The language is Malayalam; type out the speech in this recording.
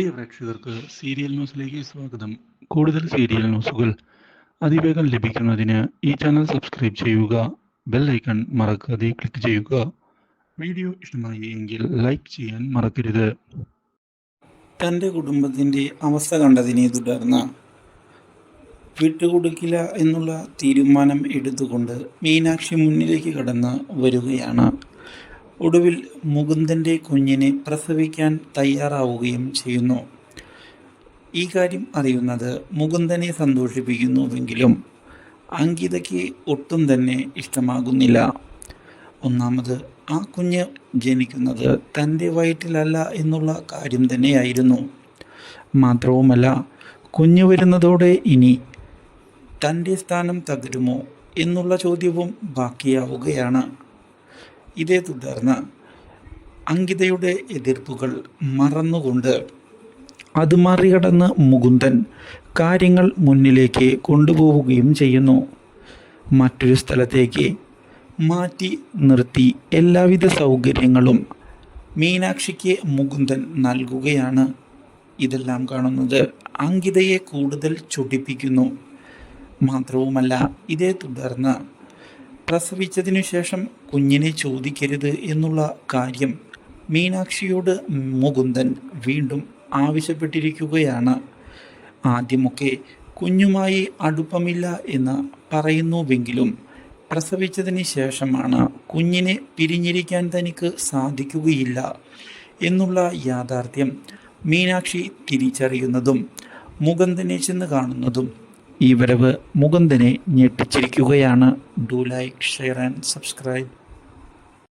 പ്രിയ പ്രേക്ഷകർക്ക് സീരിയൽ ന്യൂസിലേക്ക് സ്വാഗതം. കൂടുതൽ സീരിയൽ ന്യൂസുകൾ അതിവേഗം ലഭിക്കുന്നതിന് ഈ ചാനൽ സബ്സ്ക്രൈബ് ചെയ്യുക ബെൽ ഐക്കൺ മറക്കാതെ ക്ലിക്ക് ചെയ്യുക. വീഡിയോ ഇഷ്ടമായി എങ്കിൽ ലൈക്ക് ചെയ്യാൻ മറക്കരുത്. തന്റെ കുടുംബത്തിന്റെ അവസ്ഥ കണ്ടതിനെ തുടർന്ന് വിട്ടുകൊടുക്കില്ല എന്നുള്ള തീരുമാനം എടുത്തുകൊണ്ട് മീനാക്ഷി മുന്നിലേക്ക് കടന്ന് വരികയാണ്. ഒടുവിൽ മുകുന്ദന്റെ കുഞ്ഞിനെ പ്രസവിക്കാൻ തയ്യാറാവുകയും ചെയ്യുന്നു. ഈ കാര്യം അറിയുന്നത് മുകുന്ദനെ സന്തോഷിപ്പിക്കുന്നുവെങ്കിലും അങ്കിതയ്ക്ക് ഒട്ടും തന്നെ ഇഷ്ടമാകുന്നില്ല. ഒന്നാമത് ആ കുഞ്ഞ് ജനിക്കുന്നത് തന്റെ വയറ്റിലല്ല എന്നുള്ള കാര്യം തന്നെയായിരുന്നു. മാത്രവുമല്ല കുഞ്ഞു വരുന്നതോടെ ഇനി തന്റെ സ്ഥാനം തകരുമോ എന്നുള്ള ചോദ്യവും ബാക്കിയാവുകയാണ്. ഇതേ തുടർന്ന് അങ്കിതയുടെ എതിർപ്പുകൾ മറന്നുകൊണ്ട് അത് മറികടന്ന് മുകുന്ദൻ കാര്യങ്ങൾ മുന്നിലേക്ക് കൊണ്ടുപോവുകയും ചെയ്യുന്നു. മറ്റൊരു സ്ഥലത്തേക്ക് മാറ്റി നിർത്തി എല്ലാവിധ സൗകര്യങ്ങളും മീനാക്ഷിക്ക് മുകുന്ദൻ നൽകുകയാണ്. ഇതെല്ലാം കാണുന്നത് അങ്കിതയെ കൂടുതൽ ചൊടിപ്പിക്കുന്നു. മാത്രവുമല്ല ഇതേ തുടർന്ന് പ്രസവിച്ചതിനു ശേഷം കുഞ്ഞിനെ ചോദിക്കരുത് എന്നുള്ള കാര്യം മീനാക്ഷിയോട് മുകുന്ദൻ വീണ്ടും ആവശ്യപ്പെട്ടിരിക്കുകയാണ്. ആദ്യമൊക്കെ കുഞ്ഞുമായി അടുപ്പമില്ല എന്ന് പറയുന്നുവെങ്കിലും പ്രസവിച്ചതിന് ശേഷമാണ് കുഞ്ഞിനെ പിരിഞ്ഞിരിക്കാൻ തനിക്ക് സാധിക്കുകയില്ല എന്നുള്ള യാഥാർത്ഥ്യം മീനാക്ഷി തിരിച്ചറിയുന്നതും മുകുന്ദനെ ചെന്ന് കാണുന്നതും ഈ വരവ് മുകുന്ദനെ ഞെട്ടിച്ചിരിക്കുകയാണ്. Do like share and subscribe